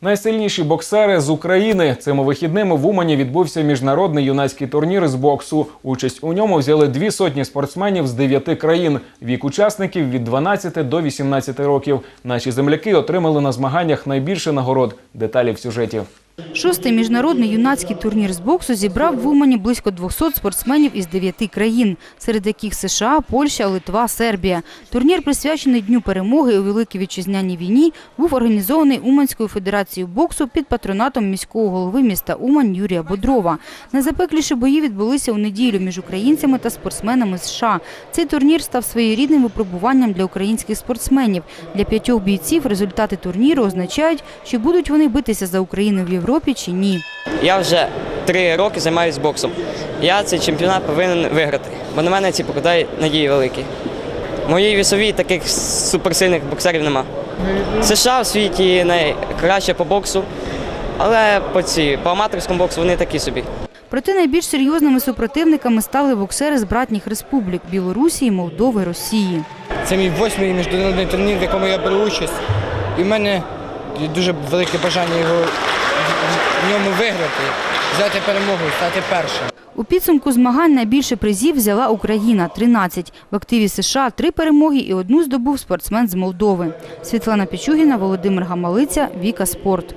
Найсильніші боксери з України цими вихідними в Умані відбувся міжнародний юнацький турнір з боксу. Участь у ньому взяли дві сотні спортсменів з дев'яти країн. Вік учасників від 12 до 18 років. Наші земляки отримали на змаганнях найбільше нагород. Деталі в сюжеті. Шостий міжнародний юнацький турнір з боксу зібрав в Умані близько 200 спортсменів із дев'яти країн, серед яких США, Польща, Литва, Сербія. Турнір, присвячений Дню перемоги у Великій Вітчизняній війні, був організований Уманською федерацією боксу під патронатом міського голови міста Умань Юрія Бодрова. Найзапекліші бої відбулися у неділю між українцями та спортсменами США. Цей турнір став своєрідним випробуванням для українських спортсменів. Для п'ятьох бійців результати турніру означають, чи будуть вони битися за Україну в Європі чи ні. Я вже три роки займаюся боксом. Я цей чемпіонат повинен виграти, бо на мене ці покладають надії великі. Моїй вісовій таких суперсильних боксерів нема. США в світі найкраще по боксу, але по, ці, по аматорському боксу вони такі собі. Проте найбільш серйозними супротивниками стали боксери з братніх республік – Білорусі, Молдови, Росії. Це мій восьмий міжнародний турнір, в якому я беру участь. І в мене дуже велике бажання його в ньому виграти, взяти перемогу, стати першим. У підсумку змагань найбільше призів взяла Україна – 13. В активі США – три перемоги і одну здобув спортсмен з Молдови. Світлана Пічугіна, Володимир Гамалиця, Віка Спорт.